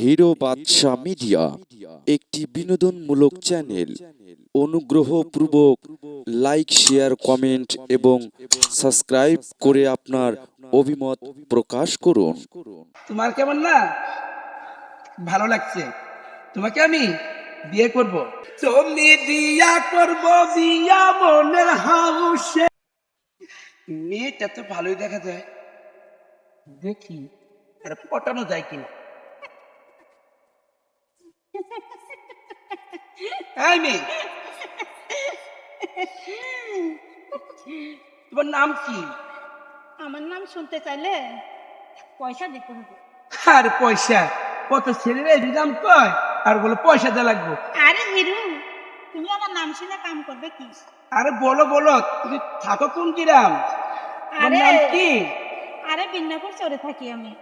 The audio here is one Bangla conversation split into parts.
হিরো বাদশা মিডিয়া একটি বিনোদনমূলক চ্যানেল। অনুগ্রহপূর্বক লাইক, শেয়ার, কমেন্ট এবং সাবস্ক্রাইব করে আপনার অভিমত প্রকাশ করুন। তোমার কেমন না? ভালো লাগছে। তোমাকে আমি বিয়ে করব। তুমি বিয়া করব বিয়া মনের হাউসে। মেয়েটা তো ভালোই দেখা যায় দেখি, আর পটানো যায় কিনা? এই মেয়ে তোমার নাম কি? আমার নাম শুনতে চাইলে পয়সা দিতে হবে। আর পয়সা? কত ছেলেরা দিলাম কয় আর বলে পয়সা দেওয়া লাগবে। আরে হিরু তুমি আমার নাম শুনে কাম করবে কি? আরে বলো বলো তুমি থাকো কোন তোমার আরে নাম কি? আরে বিন্নাপুর চড়ে থাকি আমি।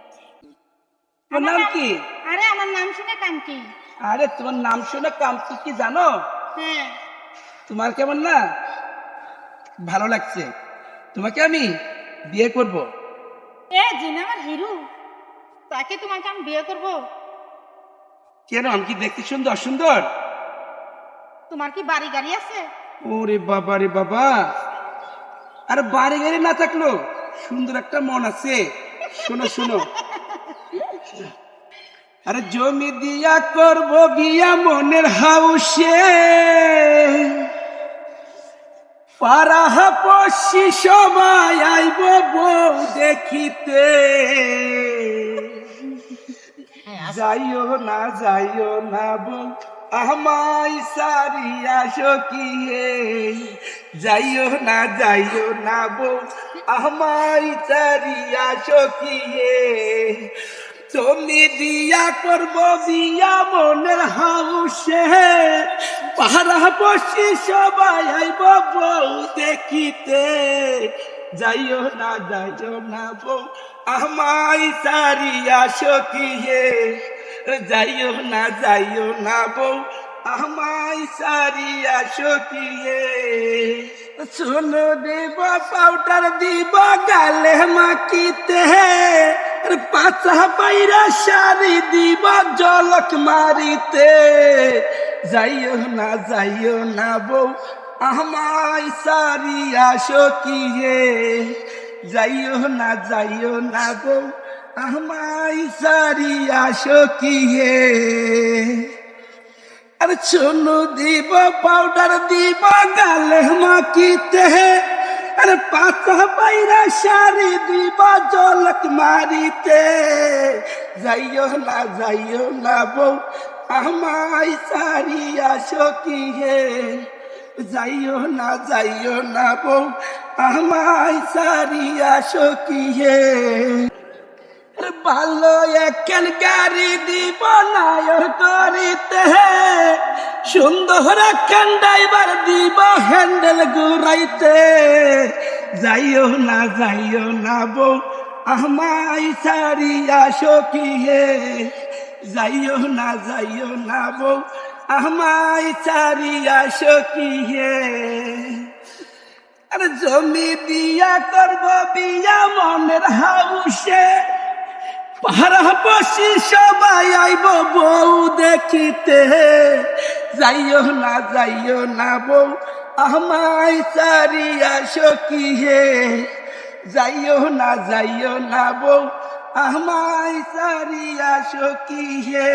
তোমার নাম কি? আরে আমার নাম শুনে কাম কি? আরে তোমার নাম শুনে কাম কি কি জানো? হ্যাঁ। তোমার কেমন না? ভালো লাগছে। তোমাকে আমি বিয়ে করব। এ জিনা আমার হিরু তাকে তোমাকে আমি বিয়ে করব। কেন? আমি কি দেখতে সুন্দর সুন্দর? তোমার কি বাড়ি গাড়ি আছে? ওরে বাবা রে বাবা। আরে বাড়ি গাড়ি না থাকল সুন্দর একটা মন আছে। শোনো শোনো। আরে জমি দিয়া করব বিয়া মনের হাউসে। পারাহা পশি সবাই আইব বউ দেখিতে। যাইও না যাইও না বউ আমাই সারিয়া সকিয়ে। যাইও না যাইও না বউ আমাই সারিয়া সকিয়ে। তুমি বিয়া করব বিয়া মনের হাউসে। পাহারা বসি সবাই আইব বউ দেখিতে। যাইও না যাইও না বউ আমাই সারিয়া সকিয়ে। যাইও না যাইও না বউ আমাই সারিয়া সকিয়ে। শোনো দেব, পাউডার দিব, গালে মাকিতে পাছা পাইরা শাড়ি দিব জলক মারিতে। যাইও না যাইও না বউ আমাই সারিয়া সকিয়ে। যাইও না যাইও না বউ আমাই সারিয়া সকিয়ে। আর চুনু দিব, পাউডার দিব গালে মাকিতে পাতা পাইরা শাড়ি দিব জলক মারিতে। যাইও না যাইও না বউ আমাই সারিয়া সকিয়ে যাইও না যাইও না বউ আমাই সারিয়া সকিয়ে ভালো একখান গাড়ি দিব নায়র করিতে। সুন্দর একখান ড্রাইভার দিব হ্যান্ডেল ঘুরাইতে। যাইও না যাইও না বউ। আমাই সারিয়া সকিয়ে যাইও না যাইও না বউ। আমাই সারিয়া সকিয়ে আর জমি বিয়া করব বিয়া মনের হাউসে। বসি সবাই আইব বউ দেখিতে। যাইও না যাইও না বউ। আমাই সারিয়া সকিয়ে যাইও না যাইও না বউ আমায় সারিয়া সকিয়ে